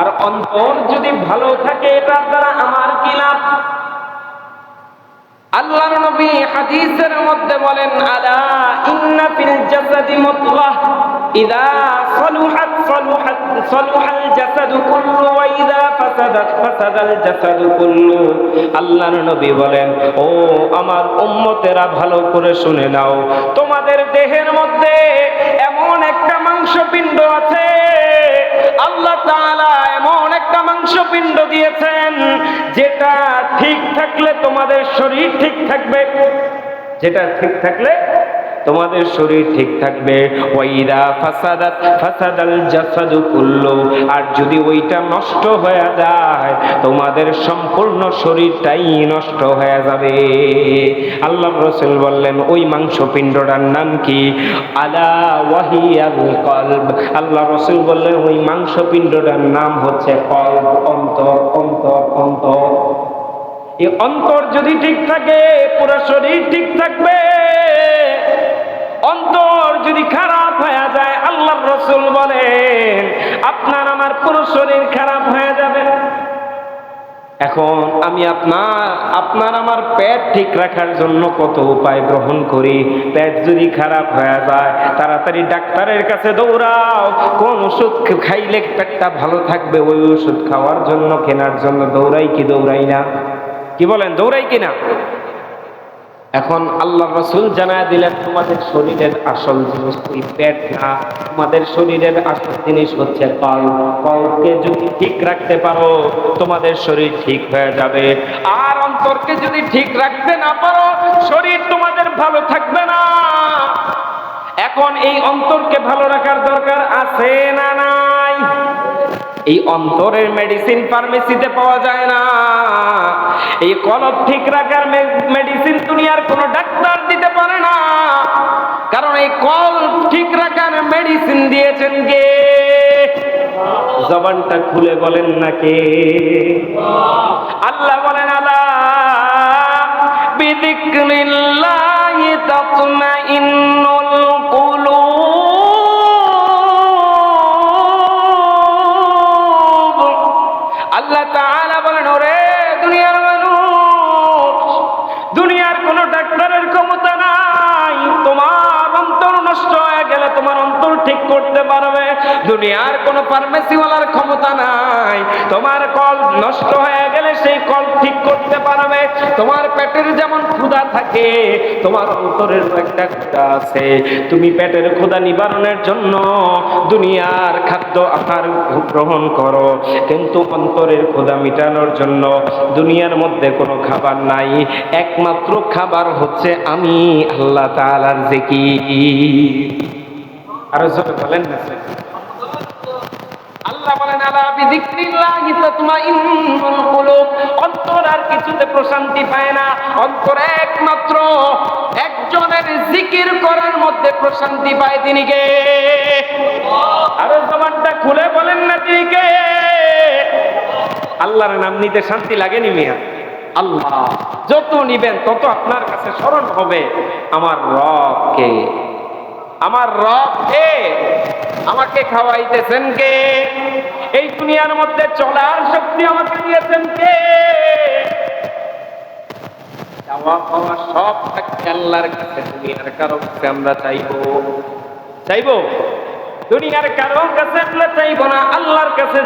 আর অন্তর যদি ভালো থাকে, এটার দ্বারা আমার কি লাভ? আল্লাহর নবী হাদিসের মধ্যে বলেন, আলা ইন্না ফিল জাসাদি মুদগাহ ইদা সালুহাত সালুহাত, সালুহাল জাসাদু কুল্লু ওয়া ইদা ফাসাদাত ফাসাদাল জাসাদু কুল্লু। আল্লাহর নবী বলেন, ও আমার উম্মতেরা, ভালো করে শুনে নাও। তোমাদের দেহের মধ্যে এমন একটা মাংসপিণ্ড আছে আল্লাহ তাআলা এমন একটা মাংসপিণ্ড দিয়েছেন, যেটা ঠিক থাকলে তোমাদের শরীর ঠিক থাকবে। যেটা ঠিক থাকলে তোমাদের শরীর ঠিক থাকবে। ওয়াইদা ফাসাদাত, ফাসাদাল জাসাদু কুল্লু। আর যদি ওইটা নষ্ট হয়ে যায়, তোমাদের সম্পূর্ণ শরীরটাই নষ্ট হয়ে যাবে। আল্লাহ রসুল বললেন, ওই মাংসপিণ্ডটার নাম কি? আলা ওয়াহিয়াল কলব। আল্লাহ রসুল বললেন, ওই মাংসপিণ্ডটার নাম হচ্ছে কলব। অন্তর অন্তর অন্তর। এই অন্তর যদি ঠিক থাকে, পুরো শরীর ঠিক থাকবে। রসুল বলেন, আপনার আমার পুরো শরীর খারাপ হয়ে যাবে। এখন আমি আপনার আপনার আমার পেট ঠিক রাখার জন্য কত উপায় গ্রহণ করি। পেট যদি খারাপ হয়ে যায়, তাড়াতাড়ি ডাক্তারের কাছে দৌড়াও। কোন ওষুধ খাইলে পেটটা ভালো থাকবে, ওই ওষুধ খাওয়ার জন্য, কেনার জন্য দৌড়াই কি দৌড়াই না? কি বলেন, দৌড়াই কিনা এখন আল্লাহ রসুল জানায় দিলেন, তোমাদের শরীরের আসল জিনিস ওই পেট না, তোমাদের শরীরের আসল জিনিস হচ্ছে কল। কলকে যদি ঠিক রাখতে পারো, তোমাদের শরীর ঠিক হয়ে যাবে। আর অন্তরকে যদি ঠিক রাখতে না পারো, শরীর তোমাদের ভালো থাকবে না। এখন এই অন্তরকে ভালো রাখার দরকার আছে না নাই? এই অন্তরের মেডিসিন ফার্মেসিতে পাওয়া যায় না। এই কলব ঠিক রাখার মেডিসিন দুনিয়ার কোনো ডাক্তার দিতে পারে না। কারণ এই কল ঠিক রাখার মেডিসিন দিয়েছেন কে? জবানটা খুলে বলেন না কে? আল্লাহ বলেন আল্লাহ বিদিক্রিল্লাহি তাতমাইন্নুল তোমার অন্তর ঠিক করতে পারবে। দুনিয়ার কোন ফার্মেসিওয়ালার ক্ষমতা নাই। তোমার কল নষ্ট হয়ে গেলে সেই কল ঠিক করতে পারবে। তোমার পেটের যেমন ক্ষুধা থাকে, তোমার অন্তরের একটা ক্ষুধা আছে। তুমি পেটের ক্ষুধা নিবারণের জন্য দুনিয়ার খাদ্য আহার গ্রহণ করো। কিন্তু অন্তরের ক্ষুধা মিটানোর জন্য দুনিয়ার মধ্যে কোনো খাবার নাই। একমাত্র খাবার হচ্ছে আমি, আল্লাহ তাআলার জিকির। আরও জোরে বলেন না আল্লাহ বলেন আলা বিযিকরিল্লাহি তাতমাইন্নুল কুলুব। অন্তর আর কিছুতে প্রশান্তি পায় না। অন্তর একমাত্র একজনের জিকির করার মধ্যে প্রশান্তি পায় তিনি কে? আরও জবানটা খুলে বলেন না তিনি কে? আল্লাহর নাম নিতে শান্তি লাগেনি মিয়া। আল্লাহ। যত নিবেন তত আপনার কাছে স্মরণ হবে। আমার রব কে আমার রব কে? আমাকে খাওয়াইতেছেন কে? এই দুনিয়ার মধ্যে চলার শক্তি আমাকে দিয়েছেন কে? সব আল্লাহর কাছে, দুনিয়ার আমরা চাইব। চাইব? দুনিয়ার কাছে না কাছে